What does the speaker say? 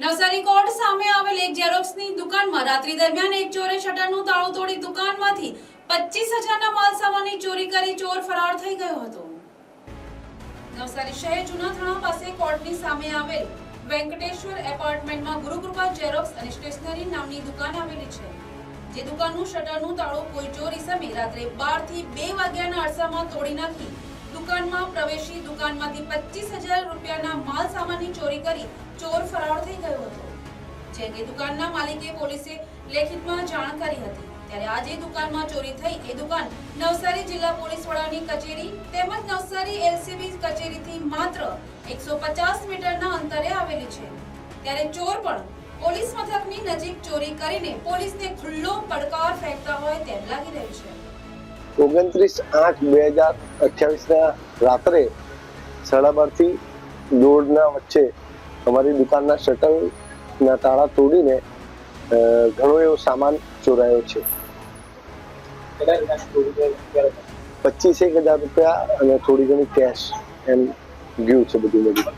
Navsari court સામે આવેલ એક ઝેરોક્સની દુકાનમાં રાત્રિ દરમિયાન એક ચોરે શટરનું તાળું તોડી દુકાનમાંથી પચીસ હજારના માલ સામાનની ચોરી કરી ચોર ફરાર થઈ ગયો હતો. નવસારી શહેર જૂના થાણા પાસે કોર્ટની સામે આવેલ વેંકટેશ્વર એપાર્ટમેન્ટમાં ગુરુકૃપા ઝેરોક્સ અને સ્ટેશનરી નામની દુકાન આવેલી છે. જે દુકાનનું શટરનું તાળું કોઈ ચોર ઇસમે રાત્રે બારથી બે વાગ્યાના અરસામાં તોડી નાખી દુકાનમાં પ્રવેશી દુકાનમાંથી પચીસ હજાર રૂપિયાના માલ સામાનની ચોરી કરી ચોર ફરાર થઈ ગયો હતો, જે અંગે દુકાનના માલિકે પોલીસે લેખિતમાં જાણ કરી હતી. ત્યારે આજે દુકાનમાં ચોરી થઈ એ દુકાન નવસારી જિલ્લા પોલીસ વડાની કચેરી તેમજ નવસારી એલસીબી કચેરીથી માત્ર એકસો પચાસ મીટરના અંતરે આવેલી છે. ત્યારે ચોર પણ પોલીસ મથકની નજીક ચોરી કરીને પોલીસને ખુલ્લો પડકાર ફેંકતા હોય તેમ લાગી રહ્યું છે. ઓગણત્રીસ આઠ બે હજાર અઠ્યાવીસના રાત્રે સાડા દોઢના વચ્ચે અમારી દુકાનના શટલના તાળા તોડીને ઘણો એવો સામાન ચોરાયો છે. પચીસ એક હજાર રૂપિયા અને થોડી ઘણી કેશ એમ ગયું છે બધું બધું.